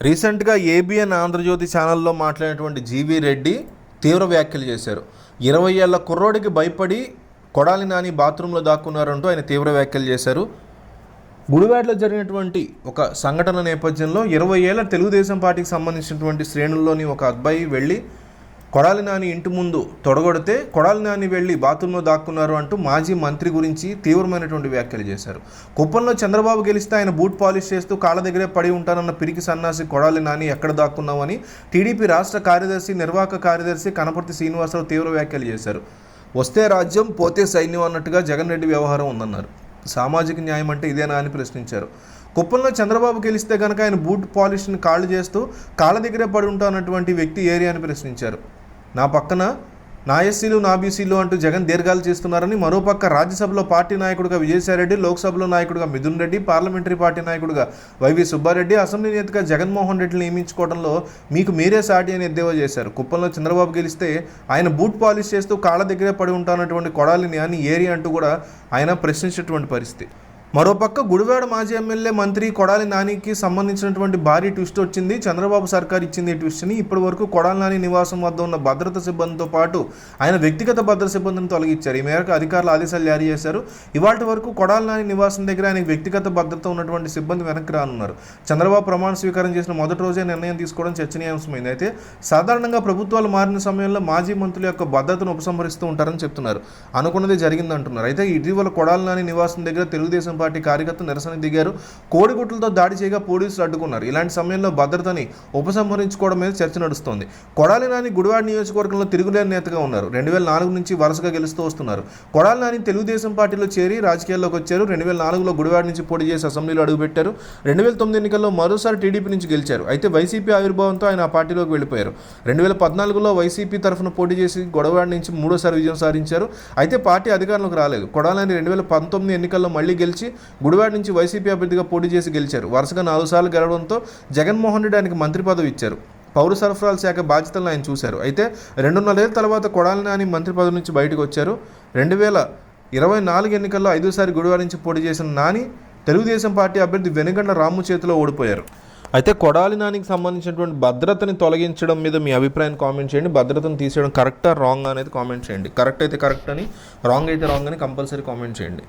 రీసెంట్గా ఏబిఎన్ ఆంధ్రజ్యోతి ఛానల్లో మాట్లాడినటువంటి జీవి రెడ్డి తీవ్ర వ్యాఖ్యలు చేశారు. ఇరవై ఏళ్ళ కుర్రోడికి భయపడి కొడాలి నాని బాత్రూంలో దాక్కున్నారంటూ ఆయన తీవ్ర వ్యాఖ్యలు చేశారు. గుడివాడలో జరిగినటువంటి ఒక సంఘటన నేపథ్యంలో ఇరవై ఏళ్ళ తెలుగుదేశం పార్టీకి సంబంధించినటువంటి శ్రేణుల్లోని ఒక అబ్బాయి వెళ్ళి కొడాలి నాని ఇంటి ముందు తొడగొడితే కొడాలి నాని వెళ్ళి బాత్రూంలో దాక్కున్నారు అంటూ మాజీ మంత్రి గురించి తీవ్రమైనటువంటి వ్యాఖ్యలు చేశారు. కుప్పంలో చంద్రబాబు గెలిస్తే ఆయన బూట్ పాలిష్ చేస్తూ కాళ్ళ దగ్గరే పడి ఉంటానన్న పిరికి సన్నాసి కొడాలి నాని ఎక్కడ దాక్కున్నామని టీడీపీ రాష్ట్ర కార్యదర్శి నిర్వాహక కార్యదర్శి కనపర్తి శ్రీనివాసరావు తీవ్ర వ్యాఖ్యలు చేశారు. వస్తే రాజ్యం పోతే సైన్యం అన్నట్టుగా జగన్ రెడ్డి వ్యవహారం ఉందన్నారు. సామాజిక న్యాయం అంటే ఇదేనా అని ప్రశ్నించారు. కుప్పంలో చంద్రబాబు గెలిస్తే కనుక ఆయన బూట్ పాలిష్ని కాళ్ళు చేస్తూ కాళ్ళ దగ్గరే పడి ఉంటానటువంటి వ్యక్తి ఏరియా అని ప్రశ్నించారు. నా పక్కన నా ఎస్సీలు నా బీసీలు అంటూ జగన్ దీర్ఘాలు చేస్తున్నారని మరోపక్క రాజ్యసభలో పార్టీ నాయకుడిగా విజయసాయిరెడ్డి లోక్సభలో నాయకుడిగా మిథున్ రెడ్డి పార్లమెంటరీ పార్టీ నాయకుడిగా వైవి సుబ్బారెడ్డి అసెంబ్లీ నేతగా జగన్మోహన్ రెడ్డిని నియమించుకోవడంలో మీకు మీరే సాటి అని ఎద్దేవా చేశారు. కుప్పంలో చంద్రబాబు గెలిస్తే ఆయన బూట్ పాలిష్ చేస్తూ కాళ్ళ దగ్గరే పడి ఉంటానటువంటి కొడాలిని అని ఏరి అంటూ కూడా ఆయన ప్రశ్నించేటువంటి పరిస్థితి. మరోపక్క గుడివాడ మాజీ ఎమ్మెల్యే మంత్రి కొడాలి నానికి సంబంధించినటువంటి భారీ ట్విస్ట్ వచ్చింది. చంద్రబాబు సర్కార్ ఇచ్చింది ఈ ట్విస్ట్ని. ఇప్పటి వరకు కొడాలి నాని నివాసం వద్ద ఉన్న భద్రత సిబ్బందితో పాటు ఆయన వ్యక్తిగత భద్రత సిబ్బందిని తొలగించారు. ఈ మేరకు అధికారులు ఆదేశాలు జారీ చేశారు. ఇవాటి వరకు కొడాలి నాని నివాసం దగ్గర ఆయన వ్యక్తిగత భద్రత ఉన్నటువంటి సిబ్బంది వెనక్కి రానున్నారు. చంద్రబాబు ప్రమాణ స్వీకారం చేసిన మొదటి రోజే నిర్ణయం తీసుకోవడం చర్చనీయాంశమైంది. అయితే సాధారణంగా ప్రభుత్వాలు మారిన సమయంలో మాజీ మంత్రుల యొక్క భద్రతను ఉపసంహరిస్తూ ఉంటారని చెప్తున్నారు. అనుకున్నదే జరిగిందంటున్నారు. అయితే ఇటీవల కొడాలి నాని నివాసం దగ్గర తెలుగుదేశం పార్టీ కార్యకర్తలు నిరసన దిగారు. కోడిగుట్లతో దాడి చేయగా పోలీసులు అడ్డుకున్నారు. ఇలాంటి సమయంలో భద్రతని ఉపసంహరించుకోవడం మీద చర్చ నడుస్తోంది. కొడాలి నాని గుడివాడ నియోజకవర్గంలో తిరుగులేని నేతగా ఉన్నారు. రెండు వేల నాలుగు నుంచి వరుసగా గెలుస్తూ వస్తున్నారు. కొడాలి నాని తెలుగుదేశం పార్టీలో చేరి రాజకీయాల్లోకి వచ్చారు. రెండు వేల నాలుగులో గుడివాడ నుంచి పోటీ చేసి అసెంబ్లీలో అడుగుపెట్టారు. రెండు వేల తొమ్మిది ఎన్నికల్లో మరోసారి టీడీపీ నుంచి గెలిచారు. అయితే వైసీపీ ఆవిర్భావంతో ఆయన ఆ పార్టీలోకి వెళ్ళిపోయారు. రెండు వేల పద్నాలుగులో వైసీపీ తరఫున పోటీ చేసి గొడవాడ నుంచి మూడోసారి విజయం సాధించారు. అయితే పార్టీ అధికారంలోకి రాలేదు. కొడాలని రెండు వేల పంతొమ్మిది ఎన్నికల్లో మళ్ళీ గెలిచి గుడివాడ నుంచి వైసీపీ అభ్యర్థిగా పోటీ చేసి గెలిచారు. వరుసగా నాలుగు సార్లు గెలవడంతో జగన్మోహన్ రెడ్డి ఆయనకి మంత్రి పదవి ఇచ్చారు. పౌర సరఫరాల శాఖ బాధ్యతలను ఆయన చూశారు. అయితే రెండున్నరేళ్ళ తర్వాత కొడాలి నాని మంత్రి పదవి నుంచి బయటకు వచ్చారు. రెండు వేల ఇరవై నాలుగు ఎన్నికల్లో ఐదోసారి గుడివాడ నుంచి పోటీ చేసిన నాని తెలుగుదేశం పార్టీ అభ్యర్థి వెనుగండ రాము చేతిలో ఓడిపోయారు. అయితే కొడాలి నానికి సంబంధించినటువంటి భద్రతని తొలగించడం మీద మీ అభిప్రాయాన్ని కామెంట్ చేయండి. భద్రతను తీసేయడం కరెక్టా రాంగ్ అనేది కామెంట్ చేయండి. కరెక్ట్ అయితే కరెక్ట్ అని రాంగ్ అయితే రాంగ్ అని కంపల్సరీ కామెంట్ చేయండి.